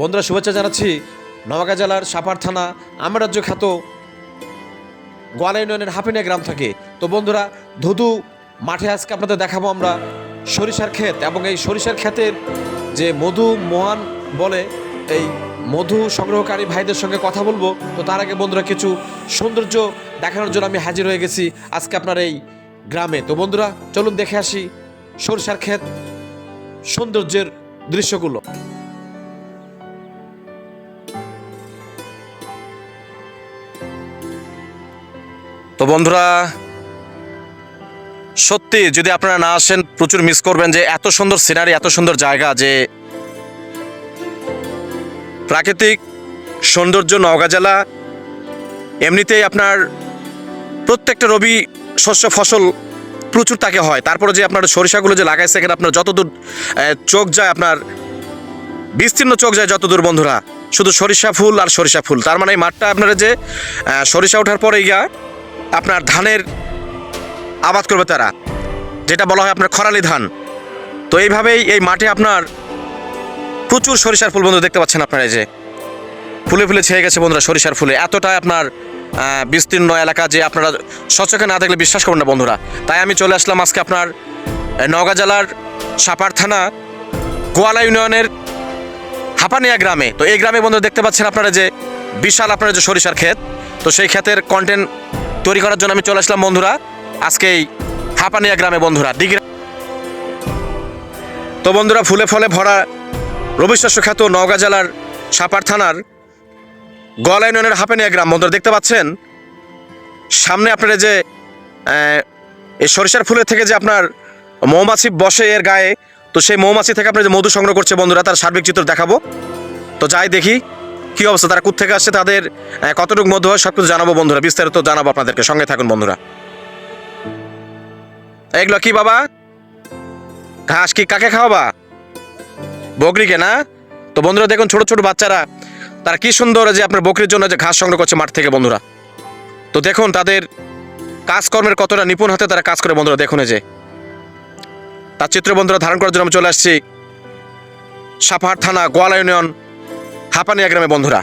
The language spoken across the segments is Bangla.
বন্ধুরা, শুভেচ্ছা জানাচ্ছি নওগাঁ জেলার সাপার থানা আমার রাজ্য খ্যাত গোয়ালা ইউনিয়নের হাফিনিয়া গ্রাম থেকে। তো বন্ধুরা, ধুধু মাঠে আজকে আপনাদের দেখাবো আমরা সরিষার ক্ষেত এবং এই সরিষার ক্ষেতের যে মধু মোহান বলে, এই মধু সংগ্রহকারী ভাইদের সঙ্গে কথা বলব। তো তার আগে বন্ধুরা, কিছু সৌন্দর্য দেখানোর জন্য আমি হাজির হয়ে গেছি আজকে আপনার এই গ্রামে। তো বন্ধুরা, চলুন দেখে আসি সরিষার ক্ষেত সৌন্দর্যের দৃশ্যগুলো। তো বন্ধুরা, সত্যি যদি আপনারা না আসেন, প্রচুর মিস করবেন যে এত সুন্দর সিনারি এত সুন্দর জায়গা যে প্রাকৃতিক সৌন্দর্য নওগাঁ জেলা, এমনিতেই আপনার প্রত্যেকটা রবি শস্য ফসল প্রচুর তাকে হয়। তারপরে যে আপনার সরিষাগুলো যে লাগাইছে এখানে আপনার যতদূর চোখ যায়, আপনার বিস্তীর্ণ চোখ যায় যতদূর বন্ধুরা, শুধু সরিষা ফুল আর সরিষা ফুল। তার মানে এই মাঠটা আপনারা যে সরিষা ওঠার পরে গিয়া আপনার ধানের আবাদ করবে তারা, যেটা বলা হয় আপনার খরালি ধান। তো এইভাবেই এই মাঠে আপনার প্রচুর সরিষার ফুল বন্ধু দেখতে পাচ্ছেন আপনারা এই যে, ফুলে ফুলে ছেয়ে গেছে বন্ধুরা সরিষার ফুলে। এতটাই আপনার বিস্তীর্ণ এলাকা যে আপনারা সচকে না দেখলে বিশ্বাস করবেন না বন্ধুরা। তাই আমি চলে আসলাম আজকে আপনার নওগাঁ জেলার সাপার থানা, গোয়ালা ইউনিয়নের হাপানিয়া গ্রামে। তো এই গ্রামে বন্ধু দেখতে পাচ্ছেন আপনারা যে বিশাল আপনারা যে সরিষার ক্ষেত, তো সেই ক্ষেতের কন্টেন্ট তৈরি করার জন্য আমি চলে আসলাম, বন্ধুরা। আজকে এই হাপানিয়া গ্রামে, বন্ধুরা। দিঘি তো বন্ধুরা, ফুলে ফলে ভরা রবিশস্য খ্যাত নওগাঁ জেলার সাপার থানার গলা ইউনিয়নের হাপানিয়া গ্রাম। বন্ধুরা, দেখতে পাচ্ছেন? সামনে আপনারা যে এই সরিষার ফুলের থেকে যে আপনার মৌমাছি বসে এর গায়ে, তো সেই মৌমাছি থেকে আপনি যে মধু সংগ্রহ করছে, বন্ধুরা, তার সার্বিক চিত্র দেখাবো। তো যাই দেখি। কি অবস্থা? তারা কোথা থেকে আসছে? তাদের কতটুকু মধু হয় সব কিছু জানাব বন্ধুরা। বিস্তারিত জানাব আপনাদেরকে। সঙ্গে থাকুন বন্ধুরা। এগুলো কি বাবা? ঘাস কি কাকে খাওয়াবা? বকরিকে না? তো বন্ধুরা দেখুন, ছোট ছোট বাচ্চারা, তারা কি সুন্দর যে আপনার বকরির জন্য যে ঘাস সংগ্রহ করছে মাঠ থেকে বন্ধুরা। তো দেখুন, তাদের কাজকর্মের কতটা নিপুণ হাতে তারা কাজ করে বন্ধুরা। দেখুন যে, তার চিত্র বন্ধুরা ধারণ করার জন্য আমি চলে আসছি। সাপাহাট থানা, গোয়ালা ইউনিয়ন। হাপানিয়া গ্রামে বন্ধুরা।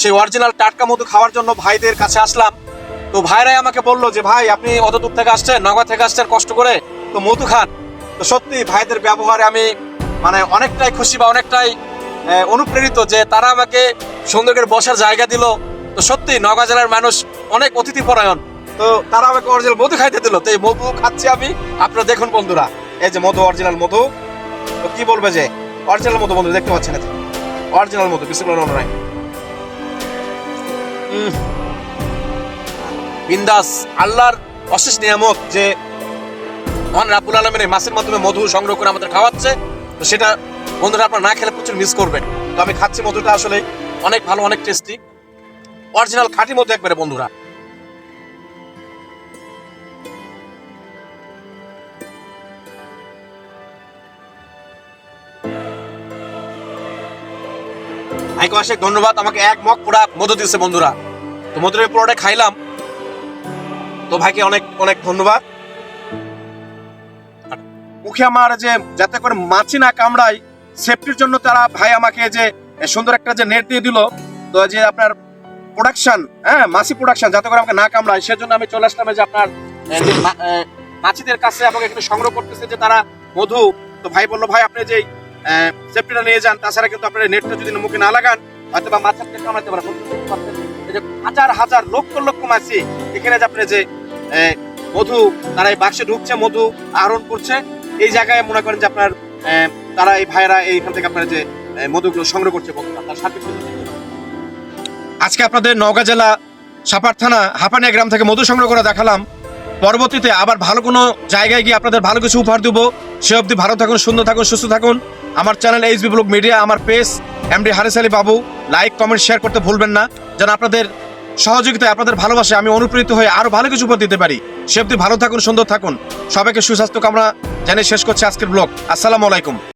সেই অরিজিনাল টাটকা মধু খাওয়ার জন্য ভাইদের কাছে আসলাম। তো ভাইরাই আমাকে বলল যে, ভাই, আপনি অত দূর থেকে আসছেন নগা থেকে আসছেন, কষ্ট করে, তো মধু খান। তো সত্যি ভাইদের ব্যবহারে আমি মানে অনেকটাই খুশি বা অনেকটাই অনুপ্রেরিত যে তারা আমাকে সুন্দর করে বসার জায়গা দিল। তো সত্যি নগা জেলার মানুষ অনেক অতিথি পরায়ণ। তো তারা আমাকে অরিজিনাল মধু খাইতে দিল। তো এই মধু খাচ্ছি আমি। আপনারা দেখুন বন্ধুরা, এই যে মধু অরিজিনাল মধু। তো কি বলবে যে অরিজিনাল মধু বন্ধু দেখতে পাচ্ছেন অরিজিনাল মধু, বিসমিল্লাহির রহমানির রহিম। বিন্দাস, আল্লাহর অশেষ নিয়ামত যে মহান রাব্বুল আলমের মাছের মাধ্যমে মধু সংগ্রহ করে আমাদের খাওয়াচ্ছে। তো সেটা বন্ধুরা, আপনারা না খেলে প্রচুর মিস করবেন। তো আমি খাচ্ছি মধুটা আসলে অনেক ভালো, অনেক টেস্টি অরিজিনাল খাঁটি মধু একবারে, বন্ধুরা। ভাইকে অশেষ ধন্যবাদ। আমাকে এক মগ পুরা মধু দিয়েছে বন্ধুরা। তো মধুরের পুরোটা খাইলাম। তো ভাইকে অনেক অনেক ধন্যবাদ। মুখে আমার যে যাতে করে মাছি না কামড়ায় সেফটির জন্য তারা ভাই আমাকে যে সুন্দর একটা যে নেট দিয়ে দিল, তো যে আপনার প্রোডাকশন হ্যাঁ মাছি প্রোডাকশন যাতে করে আমাকে না কামড়ায়, সেজন্য আমি চলে আসলাম যে আপনার যে মাছিদের কাছে আমাকে এখানে সংগ্রহ করতেছে যে তারা মধু। তো ভাই বলল, ভাই, আপনি যে সেফটিটা নিয়ে যান, তাছাড়া কিন্তু আপনার নেটটা যদি মুখে না লাগান হয়তো বা মাছের থেকে কামড়াতে পারে যে হাজার হাজার, লক্ষ লক্ষ মাছি এখানে যে আপনি যে মধু, তারা এই বাক্সে ঢুকছে, মধু আহরণ করছে। এই জায়গায় মনে করেন যে আপনার তারা এই ভাইয়েরা এইখান থেকে আপনার যে মধুগুলো সংগ্রহ করছে। আজকে আপনাদের নওগাঁ জেলা সাপার থানা হাপানিয়া গ্রাম থেকে মধু সংগ্রহ করে দেখালাম। পরবর্তীতে আবার ভালো কোনো জায়গায় গিয়ে আপনাদের ভালো কিছু উপহার দেবো। সে অবধি ভালো থাকুন, সুন্দর থাকুন, সুস্থ থাকুন। আমার channel H B blog media, আমার page MD Haris Ali Babu. Like, comment, share করতে ভুলবেন না। যেন আপনাদের সহযোগিতায়, আপনাদের ভালোবাসে আমি অনুপ্রেরিত হয়ে আরও ভালো কিছু উপহার দিতে পারি। সে অবধি ভালো থাকুন, সুন্দর থাকুন। সবাইকে সুস্বাস্থ্য কামনা জানিয়ে শেষ করছি আজকের ব্লগ। আসসালামু আলাইকুম।